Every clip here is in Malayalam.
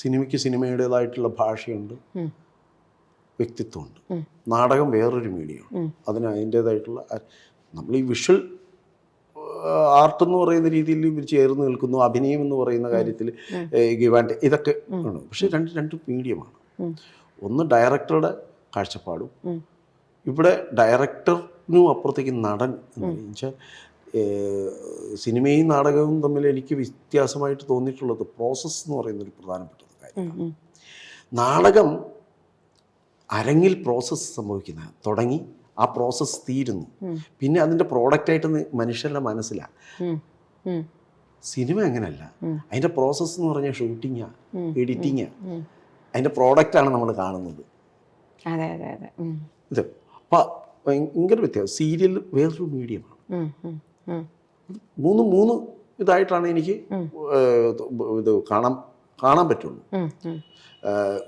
സിനിമയ്ക്ക് സിനിമയുടേതായിട്ടുള്ള ഭാഷയുണ്ട്. വ്യക്തിത്വമുണ്ട്. നാടകം വേറൊരു മീഡിയമാണ് അതിന് അതിന്റേതായിട്ടുള്ള നമ്മൾ ഈ വിഷ്വൽ ആർട്ട് എന്ന് പറയുന്ന രീതിയിൽ ഇവർ ചേർന്ന് നിൽക്കുന്നു. അഭിനയം എന്ന് പറയുന്ന കാര്യത്തിൽ ഗിവാൻഡ് ഇതൊക്കെ ആണ് പക്ഷെ രണ്ട് രണ്ട് മീഡിയമാണ് ഒന്ന് ഡയറക്ടറുടെ കാഴ്ചപ്പാടും. ഇവിടെ ഡയറക്ടറിനും അപ്പുറത്തേക്ക് നടൻ എന്ന് വെച്ചാൽ സിനിമയും നാടകവും തമ്മിൽ എനിക്ക് വ്യത്യാസമായിട്ട് തോന്നിയിട്ടുള്ളത് പ്രോസസ്സ് എന്ന് പറയുന്ന ഒരു പ്രധാനപ്പെട്ട കാര്യം നാടകം അരങ്ങിൽ പ്രോസസ്സ് സംഭവിക്കുന്ന തുടങ്ങി ആ പ്രോസസ്സ് തീരുന്നു. പിന്നെ അതിന്റെ പ്രോഡക്റ്റായിട്ട് മനുഷ്യരുടെ മനസ്സിലാണ് സിനിമ അങ്ങനെയല്ല. അതിന്റെ പ്രോസസ്സ് എന്ന് പറഞ്ഞാൽ ഷൂട്ടിങ്ങാ എഡിറ്റിങ്ങാ അതിന്റെ ആണ് നമ്മൾ കാണുന്നത്. ഇത് അപ്പം ഭയങ്കര വ്യത്യാസം. സീരിയൽ വേറൊരു മീഡിയമാണ്. മൂന്ന് മൂന്ന് ഇതായിട്ടാണ് എനിക്ക് ഇത് കാണാൻ കാണാൻ പറ്റുള്ളൂ.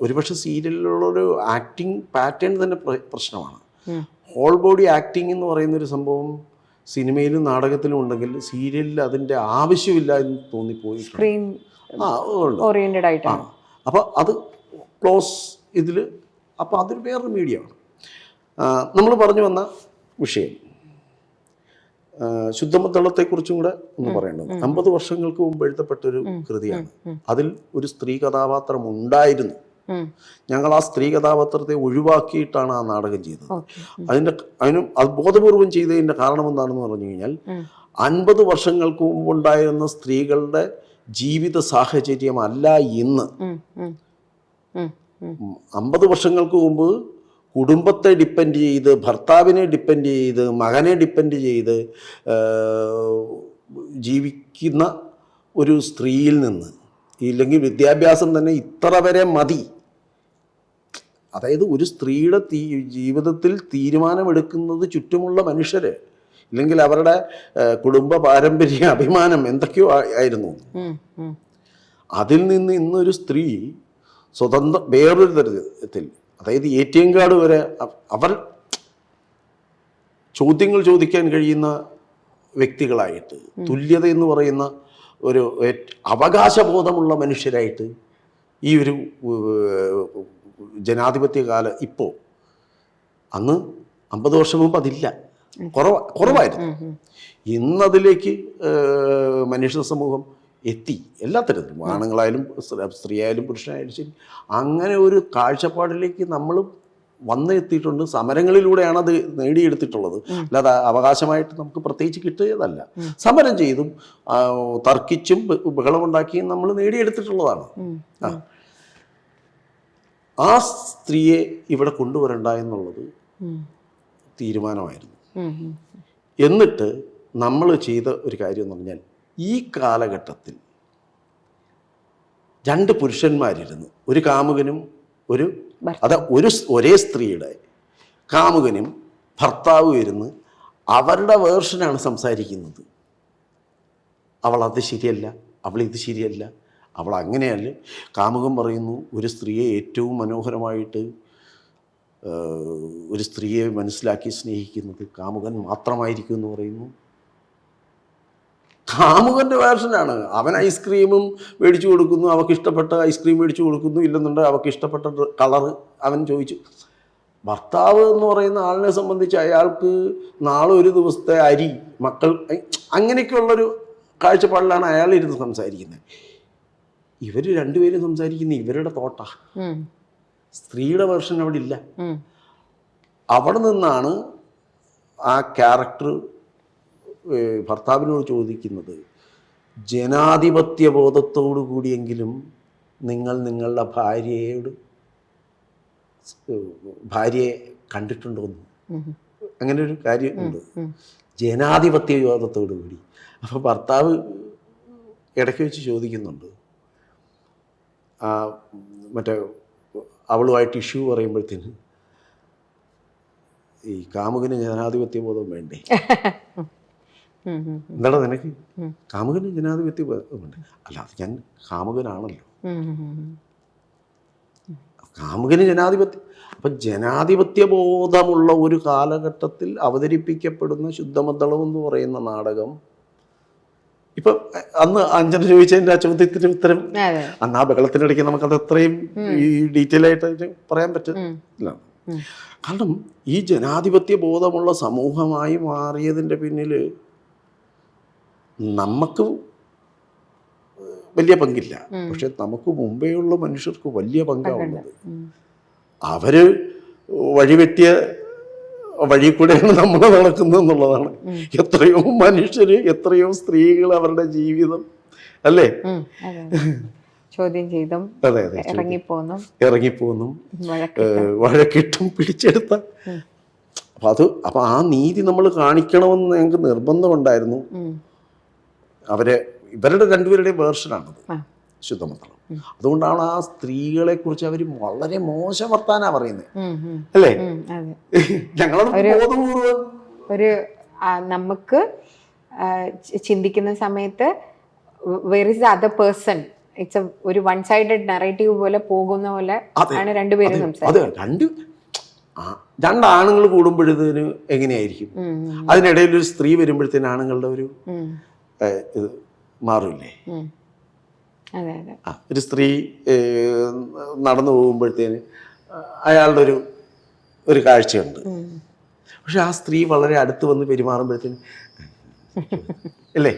ഒരുപക്ഷെ സീരിയലിലുള്ളൊരു ആക്ടിങ് പാറ്റേൺ തന്നെ പ്രശ്നമാണ്. ഹോൾ ബോഡി ആക്ടിങ് എന്ന് പറയുന്ന ഒരു സംഭവം സിനിമയിലും നാടകത്തിലും ഉണ്ടെങ്കിൽ സീരിയലിൽ അതിന്റെ ആവശ്യമില്ല എന്ന് തോന്നിപ്പോയി. സ്ക്രീൻ ഓറിയന്റഡ് ആയിട്ടാണ്. അപ്പോൾ അത് ക്ലോസ് ഇതിൽ അപ്പോൾ അതൊരു വേറൊരു മീഡിയമാണ് നമ്മൾ പറഞ്ഞു വന്ന വിഷയം. ആ, ശുദ്ധമത്തളത്തെക്കുറിച്ചും കൂടെ ഒന്ന് പറയേണ്ടത്. അമ്പത് വർഷങ്ങൾക്ക് മുമ്പ് എഴുതപ്പെട്ടൊരു കൃതിയാണ്. അതിൽ ഒരു സ്ത്രീ കഥാപാത്രം ഉണ്ടായിരുന്നു. ഞങ്ങൾ ആ സ്ത്രീ കഥാപാത്രത്തെ ഒഴിവാക്കിയിട്ടാണ് ആ നാടകം ചെയ്തത്. അതിന്റെ അതിനും അത് ബോധപൂർവം ചെയ്തതിന്റെ കാരണം എന്താണെന്ന് പറഞ്ഞു കഴിഞ്ഞാൽ അൻപത് വർഷങ്ങൾക്ക് മുമ്പുണ്ടായിരുന്ന സ്ത്രീകളുടെ ജീവിത സാഹചര്യമല്ല ഇന്ന്. അമ്പത് വർഷങ്ങൾക്ക് മുമ്പ് കുടുംബത്തെ ഡിപ്പെൻഡ് ചെയ്ത് ഭർത്താവിനെ ഡിപ്പെൻഡ് ചെയ്ത് മകനെ ഡിപ്പെൻഡ് ചെയ്ത് ജീവിക്കുന്ന ഒരു സ്ത്രീയിൽ നിന്ന് ഇല്ലെങ്കിൽ വിദ്യാഭ്യാസം തന്നെ ഇത്ര വരെ മതി അതായത് ഒരു സ്ത്രീയുടെ തീ ജീവിതത്തിൽ തീരുമാനമെടുക്കുന്നത് ചുറ്റുമുള്ള മനുഷ്യർ ഇല്ലെങ്കിൽ അവരുടെ കുടുംബ പാരമ്പര്യ അഭിമാനം എന്തൊക്കെയോ ആയിരുന്നു. അതിൽ നിന്ന് ഇന്നൊരു സ്ത്രീ സ്വതന്ത്ര വേറൊരു തരത്തിൽ അതായത് എ ടി എം കാർഡ് വരെ അവർ ചോദ്യങ്ങൾ ചോദിക്കാൻ കഴിയുന്ന വ്യക്തികളായിട്ട് തുല്യത എന്ന് പറയുന്ന ഒരു അവകാശബോധമുള്ള മനുഷ്യരായിട്ട് ഈ ഒരു ജനാധിപത്യ കാല ഇപ്പോൾ അന്ന് അമ്പത് വർഷം മുമ്പ് അതില്ല. കുറവ് കുറവായിരുന്നു. ഇന്നതിലേക്ക് മനുഷ്യ സമൂഹം എത്തി. എല്ലാ തരത്തിലും ആണുങ്ങളായാലും സ്ത്രീ- ആയാലും പുരുഷനായാലും ശരി. അങ്ങനെ ഒരു കാഴ്ചപ്പാടിലേക്ക് നമ്മൾ വന്നെത്തിയിട്ടുണ്ട്. സമരങ്ങളിലൂടെയാണ് അത് നേടിയെടുത്തിട്ടുള്ളത്. അല്ലാതെ അവകാശമായിട്ട് നമുക്ക് പ്രത്യേകിച്ച് കിട്ടിയതല്ല. സമരം ചെയ്തും തർക്കിച്ചും ബഹളമുണ്ടാക്കിയും നമ്മൾ നേടിയെടുത്തിട്ടുള്ളതാണ്. ആ. സ്ത്രീയെ ഇവിടെ കൊണ്ടുവരണ്ട എന്നുള്ളത് തീരുമാനമായിരുന്നു. എന്നിട്ട് നമ്മൾ ചെയ്ത ഒരു കാര്യം എന്ന് പറഞ്ഞാൽ ഈ കാലഘട്ടത്തിൽ രണ്ട് പുരുഷന്മാരിരുന്നു. ഒരു കാമുകനും ഒരു അത് ഒരു ഒരേ സ്ത്രീയുടെ കാമുകനും ഭർത്താവും ഇരുന്ന് അവരുടെ വേർഷനാണ് സംസാരിക്കുന്നത്. അവൾ അത് ശരിയല്ല അവൾ ഇത് ശരിയല്ല അവൾ അങ്ങനെയല്ല. കാമുകം പറയുന്നു ഒരു സ്ത്രീയെ ഏറ്റവും മനോഹരമായിട്ട് ഒരു സ്ത്രീയെ മനസ്സിലാക്കി സ്നേഹിക്കുന്നത് കാമുകൻ മാത്രമായിരിക്കും എന്ന് പറയുന്നു. കാമുകന്റെ വേർഷനാണ്. അവൻ ഐസ്ക്രീമും മേടിച്ചു കൊടുക്കുന്നു അവൾക്ക് ഇഷ്ടപ്പെട്ട ഐസ്ക്രീം മേടിച്ചു കൊടുക്കുന്നു ഇല്ലെന്നുണ്ട് അവൾക്ക് ഇഷ്ടപ്പെട്ട കളറ് അവൻ ചോദിച്ചു. ഭർത്താവ് എന്ന് പറയുന്ന ആളിനെ സംബന്ധിച്ച് അയാൾക്ക് നാളെ ഒരു ദിവസത്തെ അരി മക്കൾ അങ്ങനെയൊക്കെയുള്ളൊരു കാഴ്ചപ്പാടിലാണ് അയാൾ ഇരുന്ന് സംസാരിക്കുന്നത്. ഇവർ രണ്ടുപേരും സംസാരിക്കുന്ന ഇവരുടെ തോട്ട. സ്ത്രീയുടെ വേർഷൻ അവിടെ ഇല്ല. അവിടെ നിന്നാണ് ആ ക്യാരക്ടർ ഭർത്താവിനോട് ചോദിക്കുന്നത് ജനാധിപത്യ ബോധത്തോടു കൂടിയെങ്കിലും നിങ്ങൾ നിങ്ങളുടെ ഭാര്യയോട് ഭാര്യയെ കണ്ടിട്ടുണ്ടോ എന്ന്? അങ്ങനെ ഒരു കാര്യമുണ്ട് ജനാധിപത്യ ബോധത്തോടു കൂടി. അപ്പോൾ ഭർത്താവ് ഇടയ്ക്ക് വെച്ച് ചോദിക്കുന്നുണ്ട്. ആ മറ്റേ അവളുമായിട്ട് ഇഷ്യൂ പറയുമ്പോഴത്തേന് ഈ കാമുകിന് ജനാധിപത്യ ബോധം വേണ്ടേ. എന്താണ് നിനക്ക്? കാമുകന് ജനാധിപത്യ അല്ല അത് ഞാൻ കാമുകനാണല്ലോ. കാമുകന് ജനാധിപത്യം അപ്പം ജനാധിപത്യ ബോധമുള്ള ഒരു കാലഘട്ടത്തിൽ അവതരിപ്പിക്കപ്പെടുന്ന ശുദ്ധമദ്ദളം എന്ന് പറയുന്ന നാടകം ഇപ്പൊ അന്ന് അഞ്ചന ചോദിച്ചതിന്റെ ആ ചോദ്യത്തിന് ഉത്തരം അന്ന് ആ ബഹളത്തിനിടയ്ക്ക് നമുക്കത് അത്രയും ഈ ഡീറ്റെയിൽ ആയിട്ട് പറയാൻ പറ്റില്ല കാരണം ഈ ജനാധിപത്യ ബോധമുള്ള സമൂഹമായി മാറിയതിന്റെ പിന്നിൽ നമുക്ക് വലിയ പങ്കില്ല. പക്ഷെ നമുക്ക് മുമ്പേയുള്ള മനുഷ്യർക്ക് വലിയ പങ്കാവുന്നത് അവർ വഴിവെട്ടിയ വഴി കൂടെയാണ് നമ്മൾ നടക്കുന്നത് എന്നുള്ളതാണ്. എത്രയോ മനുഷ്യര് എത്രയോ സ്ത്രീകൾ അവരുടെ ജീവിതം അല്ലേ? ചോദ്യം ചെയ്തും അതെ അതെ ഇറങ്ങിപ്പോന്നു. ഇറങ്ങിപ്പോന്നു. വഴക്കിട്ടും. പിടിച്ചെടുത്ത. അപ്പൊ അത് അപ്പൊ ആ നീതി നമ്മൾ കാണിക്കണമെന്ന് ഞങ്ങൾക്ക് നിർബന്ധമുണ്ടായിരുന്നു. അവരെ ഇവരുടെ രണ്ടുപേരുടെയും വേർഷനാണത് ശുദ്ധമന്ത്രം അതുകൊണ്ടാണ് ആ സ്ത്രീകളെ കുറിച്ച് അവർ വളരെ മോശം വർത്താനാ പറയുന്നത് അല്ലേ? ഞങ്ങളത് ബോധപൂർവം ഒരു നമുക്ക് ചിന്തിക്കുന്ന സമയത്ത് where is other person it's ഒരു വൺ സൈഡഡ് നറേറ്റീവ് പോലെ പോകുന്ന പോലെ ആണ് രണ്ടുപേരും സംസാരിക്കുന്നത്. അത് രണ്ട് ആ, രണ്ടാണുങ്ങൾ കൂടുമ്പോഴത്തേന് എങ്ങനെയായിരിക്കും? അതിനിടയിൽ ഒരു സ്ത്രീ വരുമ്പോഴത്തേന് ആണുങ്ങളുടെ ഒരു ഇത് മാറില്ലേ? ആ ഒരു സ്ത്രീ നടന്നു പോകുമ്പോഴത്തേന് അയാളുടെ ഒരു ഒരു കാഴ്ചയുണ്ട്. പക്ഷെ ആ സ്ത്രീ വളരെ അടുത്ത് വന്ന് പെരുമാറുമ്പോഴത്തേന് അല്ലേ